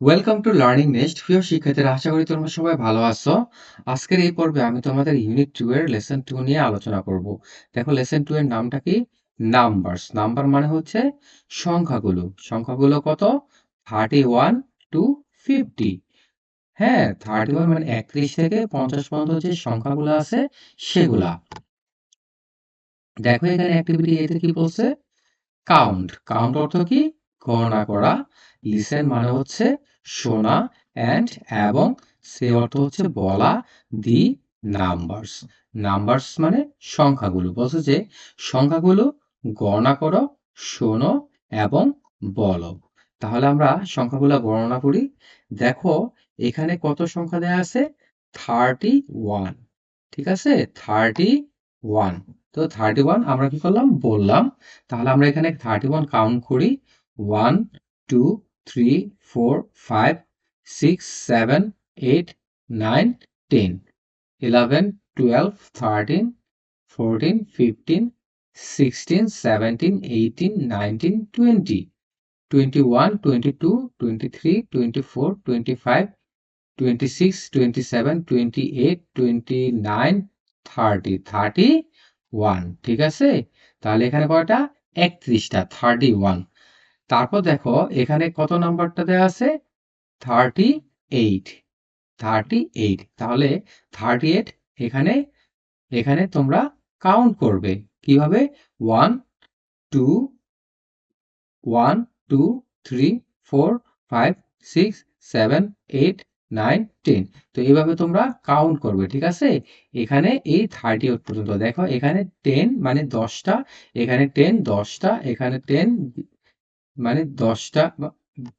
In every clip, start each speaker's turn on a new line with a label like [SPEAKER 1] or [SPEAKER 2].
[SPEAKER 1] Welcome to learning next প্রিয় শিক্ষার্থীরা, আশা করি তোমরা সবাই ভালো আছো। আজকের এই পর্বে আমি তোমাদের ইউনিট টু এর লেসন টু নিয়ে আলোচনা করব। দেখো লেসন টু এর নামটা কি? নাম্বারস নাম্বার মানে হচ্ছে সংখ্যাগুলো। সংখ্যাগুলো কত? থার্টি ওয়ান টু ফিফটি হ্যাঁ থার্টি ওয়ান মানে একত্রিশ থেকে পঞ্চাশ পর্যন্ত যে সংখ্যাগুলো আছে, সেগুলা। দেখো, এখানে অ্যাক্টিভিটি এতে কি বলছে? কাউন্ট কাউন্ট অর্থ কি? গণনা করা। লিসেন মানে হচ্ছে শোনা অ্যান্ড এবং সে অর্থ হচ্ছে বলা দি নাম্বারস নাম্বারস মানে সংখ্যাগুলো। বলছে যে সংখ্যাগুলো গণনা করো, শোনো এবং বলো। তাহলে আমরা সংখ্যাগুলো গণনা করি। দেখো, এখানে কত সংখ্যা দেয়া আছে? থার্টি ওয়ান ঠিক আছে? থার্টি ওয়ান তো থার্টি ওয়ান আমরা কি করলাম? বললাম। তাহলে আমরা এখানে থার্টি ওয়ান কাউন্ট করি। One two three four five six seven eight nine ten eleven twelve thirteen fourteen fifteen sixteen seventeen eighteen nineteen twenty twenty one twenty two twenty three twenty four twenty five twenty six twenty seven twenty eight twenty nine thirty ঠিক আছে? তাহলে এখানে কয়টা? একত্রিশটা thirty one তারপর দেখো এখানে কত নাম্বারটা দেওয়া আছে? থার্টি এইট থার্টি এইট তাহলে থার্টি এইট এখানে এখানে তোমরা কাউন্ট করবে। কীভাবে? One two one two three four five six seven eight nine ten তো এইভাবে তোমরা কাউন্ট করবে ঠিক আছে? এখানে এই থার্টি এইট পর্যন্ত। দেখো এখানে টেন মানে দশটা এখানে টেন দশটা এখানে টেন মানে দশটা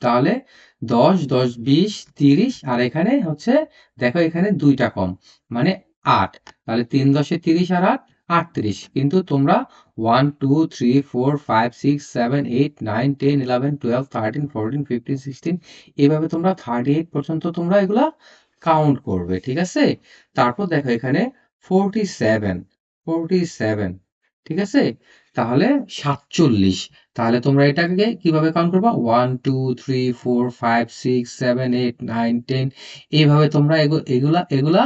[SPEAKER 1] তাহলে দশ দশ, বিশ, তিরিশ, আর এখানে হচ্ছে, দেখো এখানে দুইটা কম মানে আট। তাহলে তিন দশে তিরিশ আর আট, আটত্রিশ। কিন্তু তোমরা one two three four five six seven eight nine ten eleven twelve thirteen fourteen fifteen sixteen এভাবে তোমরা থার্টি এইট পর্যন্ত তোমরা এগুলা কাউন্ট করবে, ঠিক আছে? তারপর দেখো এখানে ফোরটি সেভেন ফোরটি সেভেন ঠিক আছে? তাহলে সাতচল্লিশ। তাহলে তোমরা এটাকে কীভাবে কাউন্ট করবা? One two three four five six seven eight nine ten এইভাবে তোমরা এগুলা এগুলা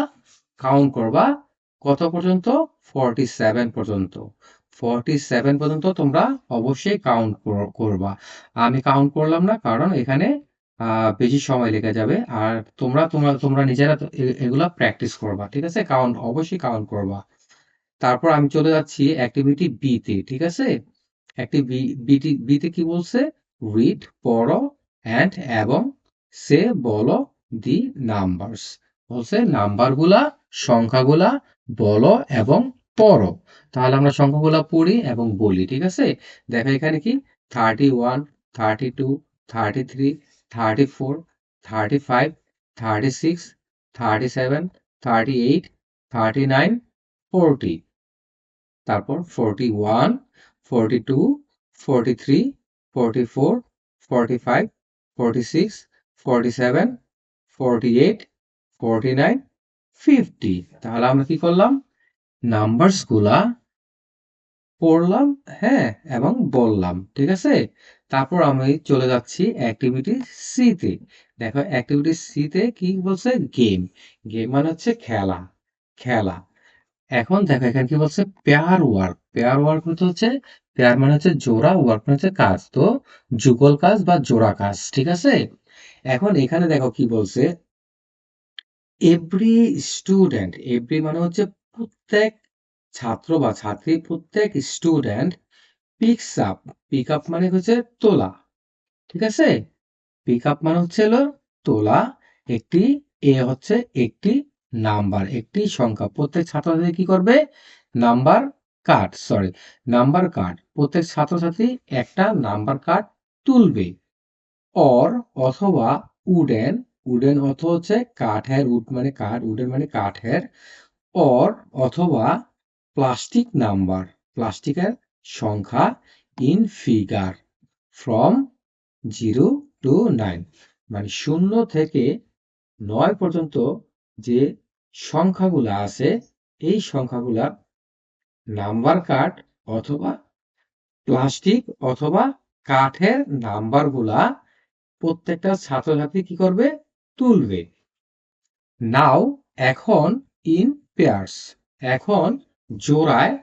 [SPEAKER 1] কাউন্ট করবা। কত পর্যন্ত? ফর্টি সেভেন পর্যন্ত। ফর্টি সেভেন পর্যন্ত তোমরা অবশ্যই কাউন্ট করবা। আমি কাউন্ট করলাম না কারণ এখানে বেশি সময় লেগে যাবে। আর তোমরা তোমরা তোমরা নিজেরা এগুলা প্র্যাকটিস করবা, ঠিক আছে? কাউন্ট অবশ্যই কাউন্ট করবা। তারপর আমি চলে যাচ্ছি অ্যাক্টিভিটি বি তে, ঠিক আছে? অ্যাক্টিভিটি বি তে কি বলছে? রিড পড়ো অ্যান্ড এবং সে, বলো দি নাম্বারস বলছে নাম্বারগুলা, সংখ্যাগুলা, বলো, এবং পড়ো। তাহলে আমরা সংখ্যাগুলা পড়ি এবং বলি, ঠিক আছে? দেখো এখানে কি? Thirty one thirty two thirty three thirty four thirty five thirty six thirty seven thirty eight thirty nine forty. তারপর forty one, forty two, forty three, forty four, forty five, forty six, forty seven, forty eight, forty nine, fifty. তাহলে আমরা কি করলাম? নাম্বারসগুলা পড়লাম হ্যাঁ এবং বললাম, ঠিক আছে? তারপর আমি চলে যাচ্ছি অ্যাক্টিভিটি সিতে। দেখো, অ্যাক্টিভিটি সিতে কি বলছে? গেম। গেম মানে হচ্ছে খেলা। খেলা। এখন দেখো, এখানে কি বলছে? পেয়ার ওয়ার্ক পেয়ার ওয়ার্ক হচ্ছে পেয়ার মানে হচ্ছে জোড়া ওয়ার্ক মানে হচ্ছে কাজ। তো যুগল কাজ বা জোড়া কাজ, ঠিক আছে? এখন এখানে দেখো কি বলছে? এভরি স্টুডেন্ট এভরি মানে হচ্ছে প্রত্যেক ছাত্র বা ছাত্রী, প্রত্যেক student picks up pick up মানে হচ্ছে তোলা, ঠিক আছে? পিক আপ মানে হচ্ছে হলো তোলা, একটি, এ হচ্ছে একটি নাম্বার একটি সংখ্যা। প্রত্যেক ছাত্রছাত্রী কি করবে? Number card sorry number card. প্রত্যেক ছাত্রছাত্রী একটা নাম্বার কার্ড তুলবে। অর অথবা উডেন উডেন অর্থ হচ্ছে কাঠের উড মানে কাঠ উডেন মানে কাঠের। অর অথবা প্লাস্টিক নাম্বার, প্লাস্টিকের সংখ্যা in figure from zero to nine মানে শূন্য থেকে নয় পর্যন্ত যে সংখ্যাগুলো আছে, এই সংখ্যাগুলা নাম্বার কার্ড অথবা প্লাস্টিক অথবা কাঠের নাম্বারগুলা প্রত্যেকটা ছাত্রছাত্রী কি করবে? তুলবে। নাও এখন ইন পেয়ার্স এখন জোড়ায়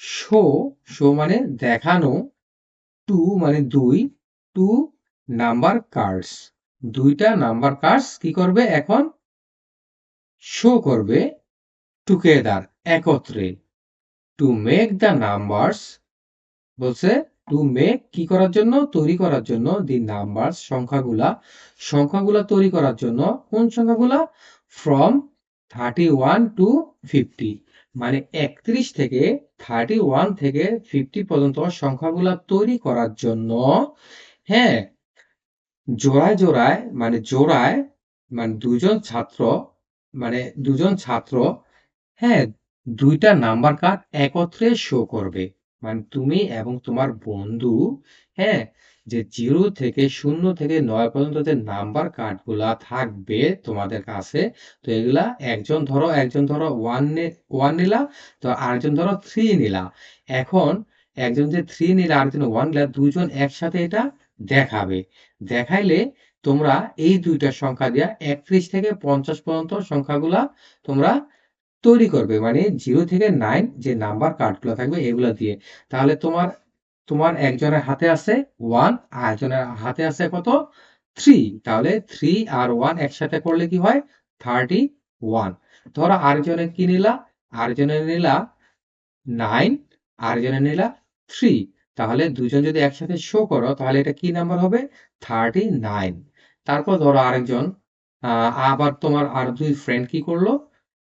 [SPEAKER 1] শো শো মানে দেখানো টু মানে দুই টু নাম্বার কার্ডস দুইটা নাম্বার কার্ডস কি করবে এখন? শো করবে টুগেদার একত্রে। টু মেক দ্য নাম্বারস বলছে টু মেক কি করার জন্য? তৈরি করার জন্য দি নাম্বারস সংখ্যাগুলা সংখ্যাগুলা তৈরি করার জন্য কোন সংখ্যাগুলা? From thirty one to fifty মানে একত্রিশ থেকে থার্টি ওয়ান থেকে ফিফটি পর্যন্ত সংখ্যাগুলা তৈরি করার জন্য হ্যাঁ জোড়ায় জোড়ায় মানে জোড়ায় মানে দুজন ছাত্র মানে দুজন ছাত্র হ্যাঁ দুইটা নাম্বার কার্ড একত্রে শো করবে। মানে তুমি এবং তোমার বন্ধু হ্যাঁ যে জিরো থেকে শূন্য থেকে নয় পর্যন্ত যে নাম্বার কার্ডগুলা থাকবে তোমাদের কাছে, তো এগুলা একজন ধরো একজন ধরো ওয়ান ওয়ান নিলা, তো আরেকজন ধরো থ্রি নিলা। এখন একজন যে থ্রি নিলা আরেকজন ওয়ান নিলা দুজন একসাথে এটা দেখাবে। দেখাইলে তোমরা এই দুইটা সংখ্যা দিয়া একত্রিশ থেকে পঞ্চাশ পর্যন্ত সংখ্যাগুলা তোমরা তৈরি করবে। মানে জিরো থেকে নাইন যে নাম্বার কার্ডগুলো থাকবে এগুলো দিয়ে। তাহলে তোমার তোমার একজনের হাতে আছে ওয়ান আর একজনের হাতে আছে কত? থ্রি তাহলে থ্রি আর ওয়ান একসাথে করলে কি হয়? থার্টি ওয়ান ধরো আরেকজনের কি নিলা? আরেকজনের নিলা নাইন আরেকজনের নিলা থ্রি তাহলে দুজন যদি একসাথে শো করো, তাহলে এটা কি নাম্বার হবে? থার্টি নাইন তারপর ধরো আরেকজন আবার তোমার আর দুই ফ্রেন্ড কি করল?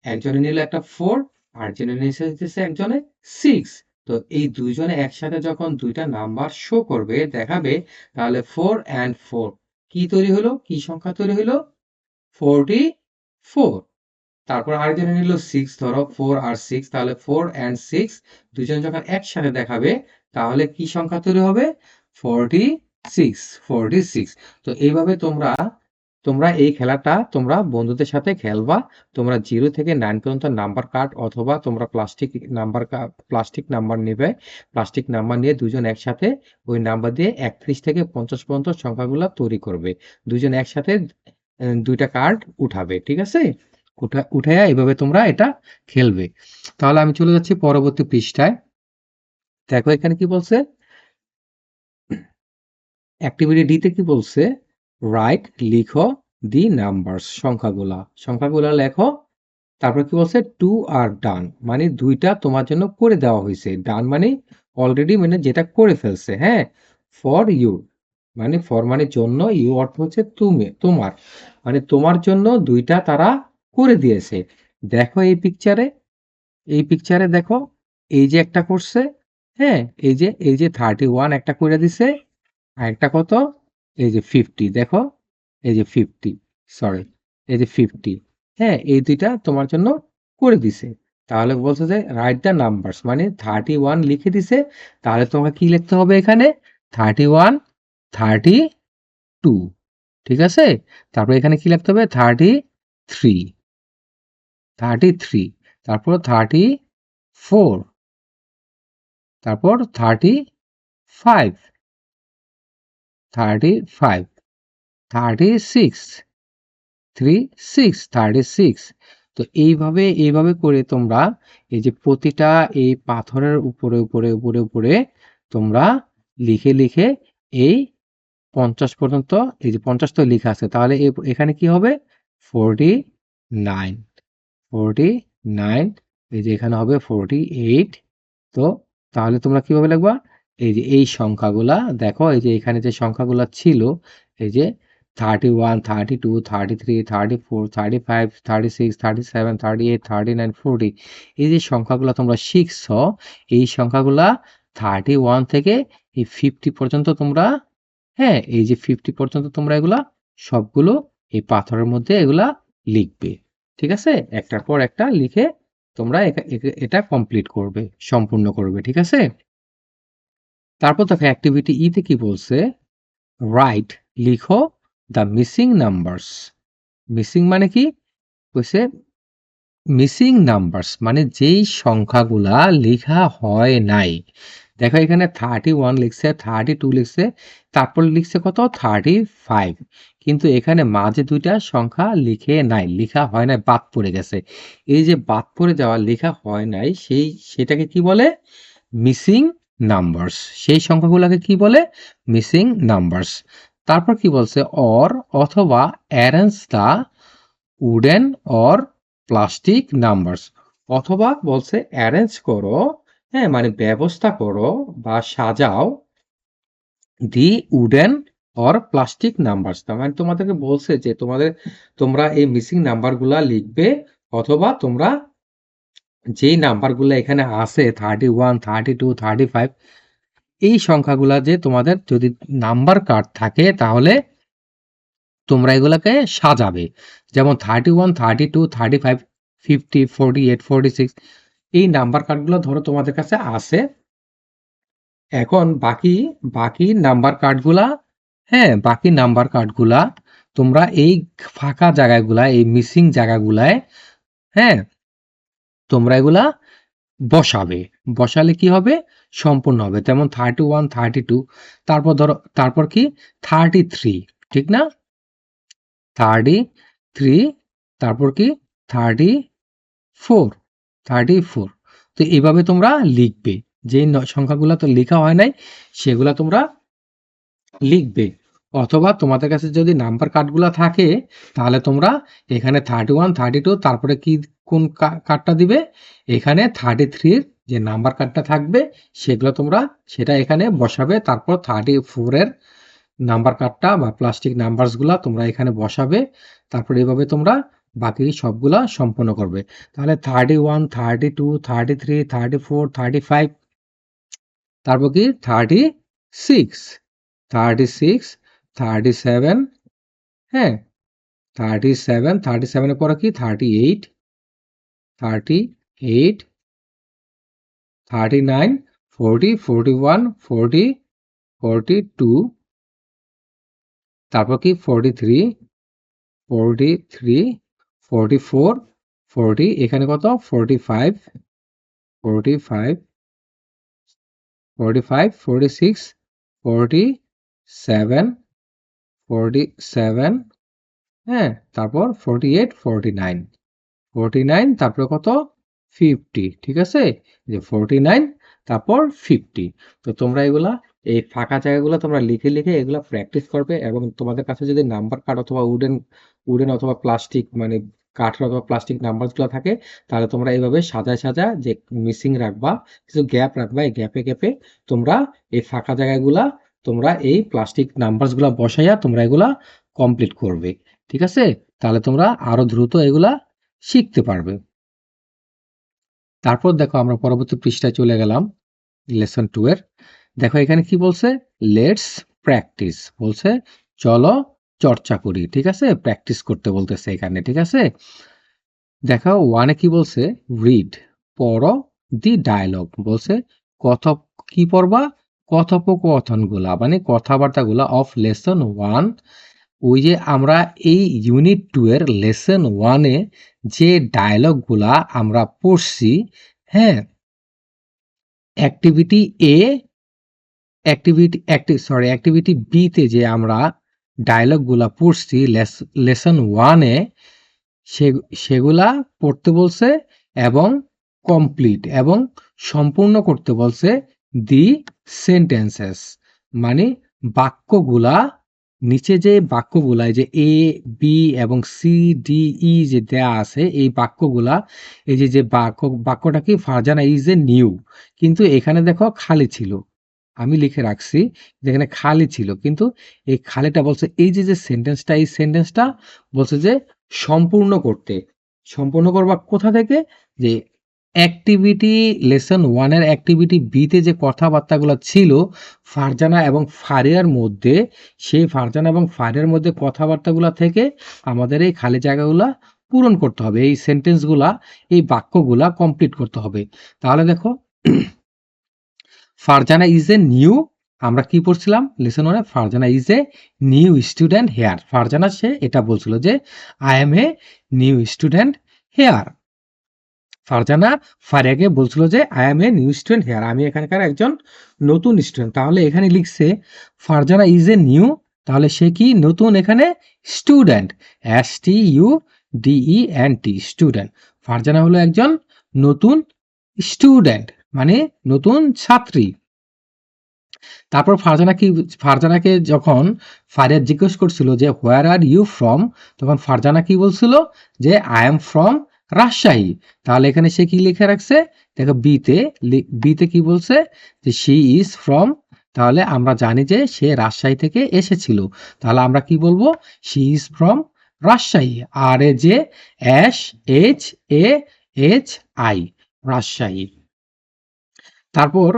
[SPEAKER 1] একজনে নিল একটা ফোর আরেকজনে নিয়েছে একজনে সিক্স তো এই দুইজনে একসাথে যখন দুইটা নাম্বার শো করবে, দেখাবে, তাহলে ফোর অ্যান্ড ফোর কি তৈরি হলো? কি সংখ্যা তৈরি হলো? ফোরটি ফোর তারপর আরেকজনে নিল সিক্স ধরো ফোর আর সিক্স তাহলে ফোর অ্যান্ড সিক্স দুজন যখন একসাথে দেখাবে, তাহলে কি সংখ্যা তৈরি হবে? ফোরটি সিক্স ফোরটি সিক্স তো এইভাবে তোমরা তোমরা এই খেলাটা তোমরা বন্ধুদের সাথে খেলবা। তোমরা জিরো থেকে নাইন পর্যন্ত নাম্বার কার্ড অথবা তোমরা প্লাস্টিক নাম্বার প্লাস্টিক নাম্বার নেবে। প্লাস্টিক নাম্বার নিয়ে দুজন একসাথে ওই নাম্বার দিয়ে একত্রিশ থেকে পঞ্চাশ পর্যন্ত সংখ্যাগুলো তৈরি করবে। দুজন একসাথে দুইটা কার্ড উঠাবে, ঠিক আছে? উঠা উঠাইয়া এইভাবে তোমরা এটা খেলবে। তাহলে আমি চলে যাচ্ছি পরবর্তী পৃষ্ঠায়। দেখো এখানে কি বলছে? অ্যাক্টিভিটি ডিতে কি বলছে? রাইট লিখো, দি নাম্বারস সংখ্যাগুলা। সংখ্যাগুলা লেখো, তারপর কি বলছে? টু আর ডান মানে দুইটা তোমার জন্য করে দেওয়া হয়েছে। ডান মানে অলরেডি মানে যেটা করে ফেলছে হ্যাঁ? ফর ইউ মানে ফর মানে জন্য ইউ অর্থ হচ্ছে তুমি, তোমার। মানে তোমার জন্য দুইটা তারা করে দিয়েছে। দেখো এই পিকচারে এই পিকচারে দেখো, এই যে একটা করছে হ্যাঁ? এই যে এই যে থার্টি ওয়ান একটা করে দিছে আর একটা কত? এই যে ফিফটি দেখো? এই যে ফিফটি সরি এই যে ফিফটি হ্যাঁ এই দুইটা তোমার জন্য করে দিছে। তাহলে বলছে যে রাইট দ্য নাম্বারস মানে থার্টি ওয়ান লিখে দিছে, তাহলে তোমাকে কি লিখতে হবে এখানে? থার্টি ওয়ান থার্টি টু ঠিক আছে? তারপর এখানে কি লিখতে হবে? থার্টি থ্রি থার্টি থ্রি তারপর থার্টি ফোর তারপর thirty five thirty five thirty six three six thirty six তো এইভাবে এইভাবে করে তোমরা এই যে প্রতিটা এই পাথরের উপরে উপরে উপরে উপরে তোমরা লিখে লিখে এই পঞ্চাশ পর্যন্ত, এই যে পঞ্চাশ তো লেখা আছে, তাহলে এখানে কি হবে? ফোরটি নাইন ফোরটি নাইন এই যে এখানে হবে ফোরটি এইট তো তাহলে তোমরা কীভাবে লিখবা? এই যে, এই সংখ্যাগুলা, দেখো, এই যে, এখানে যে সংখ্যাগুলা ছিল, এই যে thirty one thirty two thirty three thirty four thirty five thirty six thirty seven thirty eight thirty nine forty এই যে সংখ্যাগুলো তোমরা শিখছ, এই সংখ্যাগুলা থার্টি ওয়ান থেকে এই ফিফটি পর্যন্ত তোমরা হ্যাঁ এই যে ফিফটি পর্যন্ত তোমরা এগুলা সবগুলো এই পাথরের মধ্যে এগুলা লিখবে, ঠিক আছে? একটার পর একটা লিখে তোমরা এটা কমপ্লিট করবে, সম্পূর্ণ করবে, ঠিক আছে? তারপর দেখো অ্যাক্টিভিটি ইতে কি বলছে? রাইট লিখো দ্য মিসিং নাম্বারস মিসিং মানে কি? বলছে মিসিং নাম্বারস মানে যেই সংখ্যাগুলা লেখা হয় নাই। দেখো এখানে থার্টি ওয়ান লিখছে থার্টি টু লিখছে, তারপর লিখছে কত? থার্টি ফাইভ কিন্তু এখানে মাঝে দুইটা সংখ্যা লিখে নাই, লেখা হয় নাই, বাদ পড়ে গেছে। এই যে বাদ পড়ে যাওয়া, লেখা হয় নাই, সেই, সেটাকে কি বলে? মিসিং নাম্বারস সেই সংখ্যাগুলোকে কি বলে? মিসিং নাম্বারস তারপর কি বলছে? অর অথবা arrange the wooden or plastic numbers অথবা বলছে অ্যারেঞ্জ করো হ্যাঁ মানে ব্যবস্থা করো বা সাজাও the wooden or plastic numbers তার মানে তোমাদেরকে বলছে যে তোমাদের, তোমরা এই মিসিং নাম্বারগুলা লিখবে অথবা তোমরা যেই নাম্বারগুলো এখানে আছে thirty one thirty two thirty five এই সংখ্যাগুলা যে তোমাদের যদি নাম্বার কার্ড থাকে, তাহলে তোমরা এগুলাকে সাজাবে। যেমন thirty one thirty two thirty five fifty forty eight forty six এই নাম্বার কার্ডগুলো ধরো তোমাদের কাছে আছে। এখন বাকি বাকি নাম্বার কার্ডগুলা হ্যাঁ বাকি নাম্বার কার্ডগুলা তোমরা এই ফাঁকা জায়গাগুলা, এই মিসিং জায়গাগুলায় হ্যাঁ তোমরা এগুলা বসাবে। বসালে কি হবে? সম্পূর্ণ হবে। যেমন থার্টি ওয়ান থার্টি টু তারপর ধরো, তারপর কি? থার্টি থ্রি ঠিক না? থার্টি থ্রি তারপর কি? থার্টি ফোর থার্টি ফোর তো এইভাবে তোমরা লিখবে। যে সংখ্যাগুলো তো লেখা হয় নাই, সেগুলা তোমরা লিখবে। অথবা তোমাদের কাছে যদি নাম্বার কার্ডগুলো থাকে, তাহলে তোমরা এখানে থার্টি ওয়ান থার্টি টু তারপরে কি কোন কার্ডটা দিবে? এখানে থার্টি থ্রির যে নাম্বার কার্ডটা থাকবে, সেগুলো তোমরা সেটা এখানে বসাবে, তারপর থার্টি ফোরের নাম্বার কার্ডটা বা প্লাস্টিক নাম্বারসগুলা তোমরা এখানে বসাবে, তারপর এইভাবে তোমরা বাকি সবগুলা সম্পন্ন করবে। তাহলে thirty one thirty two thirty three thirty four thirty five তারপর কি? Thirty six thirty six thirty seven হ্যাঁ থার্টি সেভেন থার্টি সেভেনের পরে কি thirty eight thirty eight thirty nine forty forty one forty forty two তারপর কি forty three forty three forty four forty এখানে কত forty five forty five forty five forty six forty seven forty seven হ্যাঁ তারপর forty eight forty nine forty nine তারপরে কত? Fifty ঠিক আছে? যে ফোরটি নাইন তারপর ফিফটি তো তোমরা এগুলা, এই ফাঁকা জায়গাগুলো তোমরা লিখে লিখে এগুলা প্র্যাকটিস করবে এবং তোমাদের কাছে যদি নাম্বার কার্ড অথবা উডেন উডেন অথবা প্লাস্টিক মানে কাঠের অথবা প্লাস্টিক নাম্বারগুলো থাকে, তাহলে তোমরা এইভাবে সাজায় সাজা যে মিসিং রাখবা, কিছু গ্যাপ রাখবা, এই গ্যাপে গ্যাপে তোমরা এই ফাঁকা জায়গাগুলা তোমরা এই প্লাস্টিক নাম্বারসগুলো বসাইয়া তোমরা এগুলা কমপ্লিট করবে। ঠিক আছে? তাহলে তোমরা আরও দ্রুত এগুলা শিখতে পারবে। তারপর দেখো আমরা পরবর্তী পৃষ্ঠায় চলে গেলাম লেসন টু এর। দেখো এখানে কি বলছে? লেটস প্র্যাকটিস বলছে, চলো চর্চা করি। ঠিক আছে? প্র্যাকটিস করতে বলতেছে এখানে, ঠিক আছে? দেখো ওয়ানে কি বলছে? রিড পড়ো দি ডায়লগ বলছে কথ কি পড়বা? কথোপকথনগুলা মানে কথাবার্তাগুলা অফ লেসন ওয়ান ওই যে আমরা এই ইউনিট টু এর লেসন ওয়ানে যে ডায়লগগুলা আমরা পড়ছি হ্যাঁ? Activity A activity active sorry activity বিতে যে আমরা ডায়লগগুলা পড়ছি লেসন ওয়ানে সেগুলা পড়তে বলছে এবং কমপ্লিট এবং সম্পূর্ণ করতে বলছে দি সেন্টেন্সেস মানে বাক্যগুলা, নিচে যে বাক্যগুলা, এই যে এ বি এবং সি ডি ই যে দেয়া আছে, এই বাক্যগুলা, এই যে যে বাক্য, বাক্যটা কি ফারজানা ইজ এ নিউ কিন্তু এখানে দেখো খালি ছিল। আমি লিখে রাখছি যেখানে খালি ছিল, কিন্তু এই খালিটা বলছে, এই যে যে সেন্টেন্সটা এই সেন্টেন্সটা বলছে যে সম্পূর্ণ করতে। সম্পূর্ণ করবা কোথা থেকে? যে অ্যাক্টিভিটি লেসন ওয়ানের অ্যাক্টিভিটি বিতে যে কথাবার্তাগুলো ছিল, ফারজানা এবং ফারিয়ার মধ্যে, সেই ফারজানা এবং ফারিয়ার মধ্যে কথাবার্তাগুলো থেকে আমাদের এই খালি জায়গাগুলা পূরণ করতে হবে, এই সেন্টেন্সগুলা এই বাক্যগুলা কমপ্লিট করতে হবে। তাহলে দেখো, ফারজানা ইজ এ নিউ আমরা কি পড়ছিলাম? লেসন ওয়ানে Farzana is a new student here Farzana সে এটা বলছিল যে I am a new student here Farzana ফারিয়াকে বলছিল যে I am a new student here আমি এখানকার একজন নতুন স্টুডেন্ট তাহলে এখানে লিখছে, ফারজানা ইজ এ নিউ তাহলে সে কি নতুন এখানে? Student S T U D E N T student Farzana হলো একজন নতুন স্টুডেন্ট মানে নতুন ছাত্রী. তারপর ফারজানা কি, ফারজানাকে যখন ফারিয়া জিজ্ঞেস করছিল যে হোয়ার আর ইউ ফ্রম তখন ফারজানা কি বলছিল? যে আই এম ফ্রম রাজশাহী। তাহলে এখানে সে কি লিখে রাখছে? দেখো বিতে বিতে কি বলছে? যে শি ইজ ফ্রম তাহলে আমরা জানি যে সে রাজশাহী থেকে এসেছিল। তাহলে আমরা কি বলব? She is from Rajshahi. আর এ যে S H A H I Rajshahi. তারপর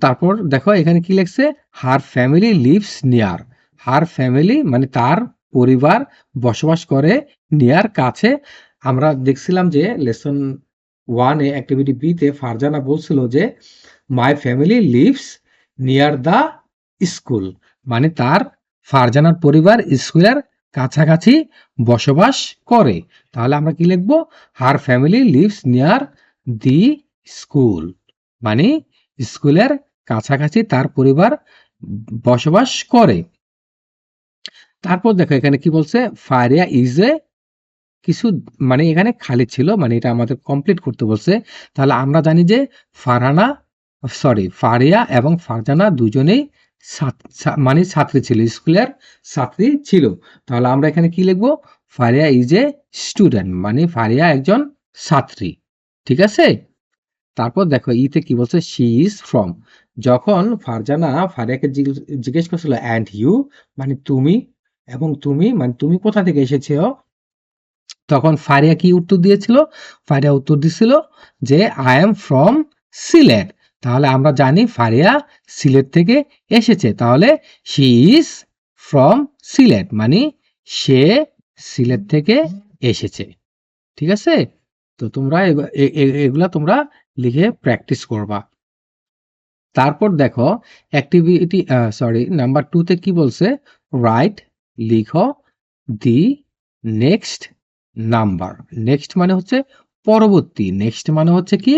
[SPEAKER 1] তারপর দেখো এখানে কি লিখছে? Her family lives near her family মানে তার পরিবার বসবাস করে নিয়ার কাছে। আমরা দেখছিলাম যে লেসন ওয়ানে অ্যাক্টিভিটি বিতে ফারজানা বলছিল যে my family lives near the school মানে তার ফারজানার পরিবার স্কুলের কাছাকাছি বসবাস করে। তাহলে আমরা কি লিখব? Her family lives near the school মানে স্কুলের কাছাকাছি তার পরিবার বসবাস করে। তারপর দেখো এখানে কি বলছে ফারিয়া ইজ এ কিছু মানে এখানে খালি ছিল মানে এটা আমাদের কমপ্লিট করতে বলছে। তাহলে আমরা জানি যে ফারহানা সরি ফারিয়া এবং ফারজানা দুজনেই মানে ছাত্রী ছিল স্কুলের ছাত্রী ছিল। তাহলে আমরা এখানে কি লিখব? ফারিয়া ইজ এ স্টুডেন্ট মানে ফারিয়া একজন ছাত্রী, ঠিক আছে? তারপর দেখো, ইতে কি বলছে? শি ইজ ফ্রম যখন ফারজানা ফারিয়াকে জিজ্ঞেস করছিল অ্যান্ড ইউ মানে তুমি? এবং তুমি? মানে তুমি কোথা থেকে এসেছ? তখন ফারিয়া কি উত্তর দিয়েছিল? ফারিয়া উত্তর দিছিল যে আই এম ফ্রম সিলেট। তাহলে আমরা জানি ফারিয়া সিলেট থেকে এসেছে। তাহলে শি ইজ ফ্রম সিলেট মানে সে সিলেট থেকে এসেছে। ঠিক আছে? তো তোমরা এগুলা তোমরা লিখে প্র্যাকটিস করবা। তারপর দেখো অ্যাক্টিভিটি সরি নাম্বার টুতে কি বলছে? রাইট লিখো দি নেক্সট নাম্বার। নেক্সট মানে হচ্ছে পরবর্তী। নেক্সট মানে হচ্ছে কি?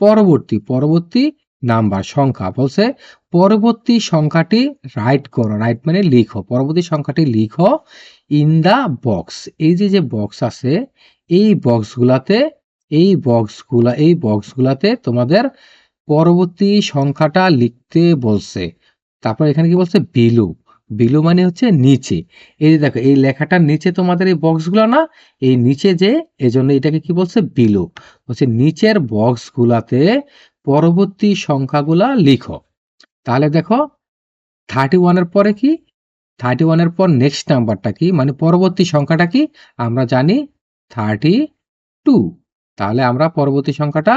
[SPEAKER 1] পরবর্তী পরবর্তী নাম্বার সংখ্যা। বলছে পরবর্তী সংখ্যাটি রাইট করো। রাইট মানে লিখো। পরবর্তী সংখ্যাটি লিখো ইন দা বক্স এই যে যে বক্স আছে, এই বক্সগুলাতে এই বক্সগুলা এই বক্সগুলাতে তোমাদের পরবর্তী সংখ্যাটা লিখতে বলছে। তারপর এখানে কি বলছে? বিলু বিলু মানে হচ্ছে নিচে। এই যে দেখো, এই লেখাটার নিচে তোমাদের এই বক্সগুলো না, এই নিচে যে, এজন্য এটাকে কি বলছে? বিলু। হচ্ছে নিচের বক্সগুলাতে পরবর্তী সংখ্যাগুলা লিখো। তাহলে দেখো থার্টি ওয়ানের পরে কি? থার্টি ওয়ানের পর নেক্সট নাম্বারটা কি? মানে পরবর্তী সংখ্যাটা কি? আমরা জানি থার্টি টু তাহলে আমরা পরবর্তী সংখ্যাটা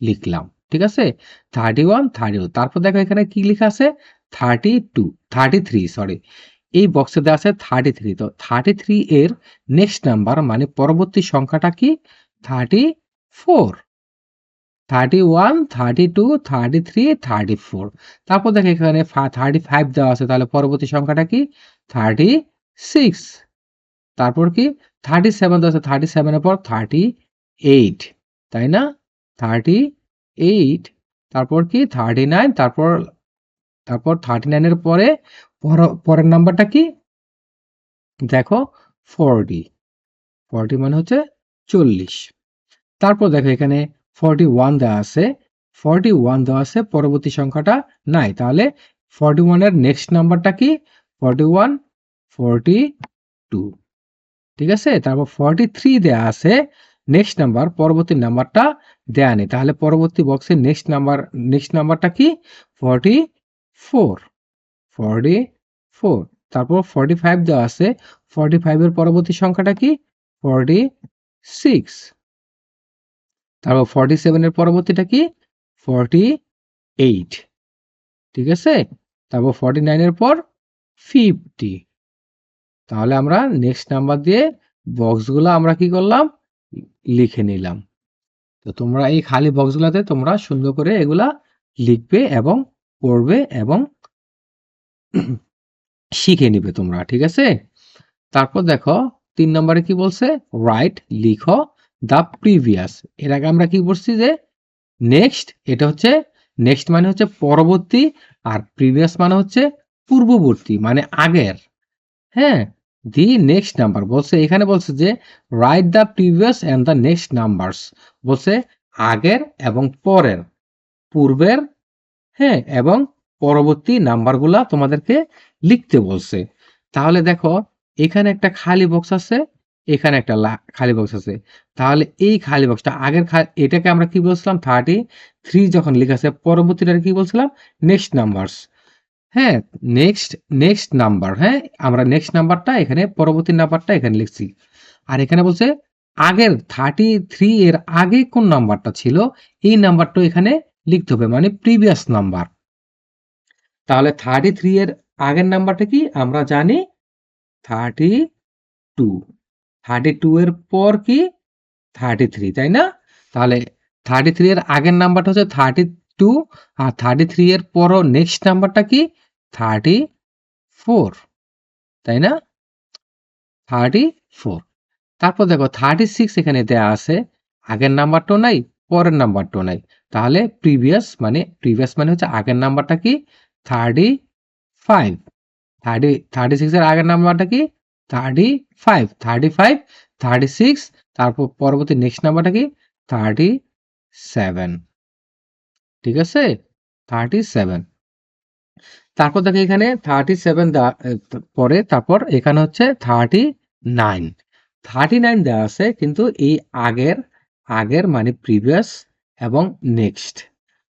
[SPEAKER 1] লিখলাম। ঠিক আছে? থার্টি ওয়ান থার্টি টু তারপর দেখো এখানে কি লেখা আছে? Thirty two thirty three sorry এই বক্সে দেওয়া আছে থার্টি থ্রি তো থার্টি থ্রি এর নেক্সট নাম্বার মানে পরবর্তী সংখ্যাটা কি? Thirty four thirty one thirty two thirty three thirty four তারপর দেখো এখানে থার্টি ফাইভ দেওয়া আছে, তাহলে পরবর্তী সংখ্যাটা কি? থার্টি সিক্স তারপর কি? থার্টি সেভেন দেওয়া আছে থার্টি সেভেনের পর থার্টি এইট তাই না? থার্টি এইট তারপর কি? থার্টি নাইন তারপর তারপর থার্টি নাইনের পরে, পর- পরের নাম্বারটা কি? দেখো ফোরটি ফোরটি মানে হচ্ছে চল্লিশ। তারপর দেখো এখানে ফর্টি ওয়ান দেওয়া আছে। ফর্টি ওয়ান দেওয়া আছে, পরবর্তী সংখ্যাটা নাই। তাহলে ফর্টি ওয়ানের নেক্সট নাম্বারটা কি? ফর্টি ওয়ান ফর্টি টু ঠিক আছে? তারপর ফর্টি থ্রি দেওয়া আছে নেক্সট নাম্বার পরবর্তী নাম্বারটা দেয়া নেই। তাহলে পরবর্তী বক্সের নেক্সট নাম্বার নেক্সট নাম্বারটা কি ফর্টি ফোর ফর্টি ফোর তারপর ফর্টি ফাইভ দেওয়া আছে। ফর্টি ফাইভের পরবর্তী সংখ্যাটা কি? ফর্টি সিক্স তারপর ফর্টি সেভেনের পরবর্তীটা কি? ফর্টি এইট ঠিক আছে? তারপর ফর্টি নাইনের পর ফিফটি তাহলে আমরা নেক্সট নাম্বার দিয়ে বক্সগুলো আমরা কি করলাম? লিখে নিলাম। তো তোমরা এই খালি বক্সগুলোতে তোমরা সুন্দর করে এগুলা লিখবে এবং পড়বে এবং শিখে নিবে তোমরা, ঠিক আছে? তারপর দেখো, তিন নম্বরে কি বলছে? রাইট লিখো দ্য প্রিভিয়াস এর আগে আমরা কি বলছি যে নেক্সট এটা হচ্ছে নেক্সট মানে হচ্ছে পরবর্তী আর প্রিভিয়াস মানে হচ্ছে পূর্ববর্তী মানে আগের। হ্যাঁ? দি নেক্সট নাম্বার বলছে, এখানে বলছে যে write the previous and the next numbers বলছে, আগের এবং পরের, পূর্বের হ্যাঁ এবং পরবর্তী নাম্বারগুলা তোমাদেরকে লিখতে বলছে। তাহলে দেখো, এখানে একটা খালি বক্স আছে, এখানে একটা খালি বক্স আছে। তাহলে এই খালি বক্সটা আগের এটাকে আমরা কি বলছিলাম? থার্টি থ্রি যখন লেখা আছে পরবর্তীটা কি বলছিলাম? নেক্সট নাম্বারস হ্যাঁ নেক্সট নেক্সট নাম্বার হ্যাঁ আমরা নেক্সট নাম্বারটা এখানে, পরবর্তী নাম্বারটা এখানে লিখছি। আর এখানে বলছে, আগের থার্টি থ্রি এর আগে কোন নাম্বারটা ছিল? এই নাম্বারটা এখানে লিখতে হবে মানে প্রিভিয়াস নাম্বার তাহলে থার্টি থ্রি এর আগের নাম্বারটা কি? আমরা জানি থার্টি টু থার্টি টু এর পর কি? থার্টি থ্রি তাই না? তাহলে থার্টি থ্রি এর আগের নাম্বারটা হচ্ছে থার্টি টু আর থার্টি থ্রি এর পরও নেক্সট নাম্বারটা কি? থার্টি ফোর, তাই না? Thirty four. তারপর দেখো, থার্টি সিক্স এখানে দেয়া আছে, আগের নাম্বারটাও নাই, পরের নাম্বারটাও নাই। তাহলে প্রিভিয়াস মানে প্রিভিয়াস মানে হচ্ছে আগের নাম্বারটা কি? Thirty five. Thirty thirty six এর আগের নাম্বারটা কি? Thirty five. Thirty five, thirty six, তারপর পরবর্তী নেক্সট নাম্বারটা কি? Thirty seven. ঠিক আছে? Thirty seven. তারপর দেখো এখানে থার্টি সেভেন পরে তারপর এখানে হচ্ছে থার্টি নাইন থার্টি নাইন দেওয়া আছে কিন্তু এই আগের আগের মানে প্রিভিয়াস এবং নেক্সট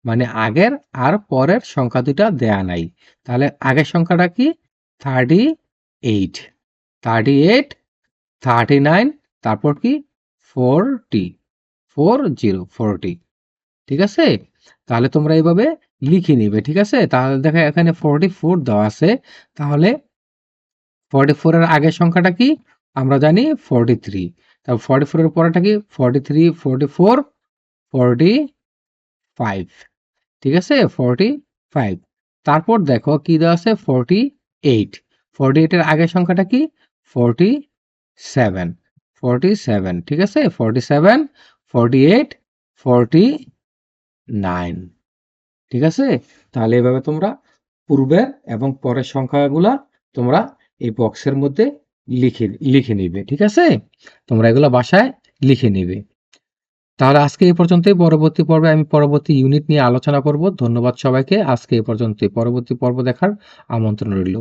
[SPEAKER 1] মানে আগের আর পরের সংখ্যা দুটা দেয়া নাই। তাহলে আগের সংখ্যাটা কি? Thirty eight thirty eight thirty nine তারপর কি? ফোরটি ফোর জিরো ফোরটি ঠিক আছে? তাহলে তোমরা এইভাবে লিখে নিবে, ঠিক আছে? তাহলে দেখো এখানে ফোরটি ফোর দেওয়া আছে। তাহলে ফোরটি ফোরের আগের সংখ্যাটা কি? আমরা জানি ফোরটি থ্রি তারপর ফোরটি ফোরের পরেটা কি? Forty three forty four forty five ঠিক আছে? ফোরটি ফাইভ তারপর দেখো কি দেওয়া আছে? ফোরটি এইট ফোরটি এইটের আগের সংখ্যাটা কি? ফোরটি সেভেন ফোরটি সেভেন ঠিক আছে? Forty seven forty eight forty nine ঠিক আছে? তাহলে এভাবে তোমরা পূর্বের এবং পরের সংখ্যাগুলা তোমরা এই বক্সের মধ্যে লিখে লিখে নিবে, ঠিক আছে? তোমরা এগুলো বাসায় লিখে নিবে। তাহলে আজকে এই পর্যন্তই। পরবর্তী পর্বে আমি পরবর্তী ইউনিট নিয়ে আলোচনা করব। ধন্যবাদ সবাইকে। আজকে এই পর্যন্তই। পরবর্তী পর্ব দেখার আমন্ত্রণ রইল।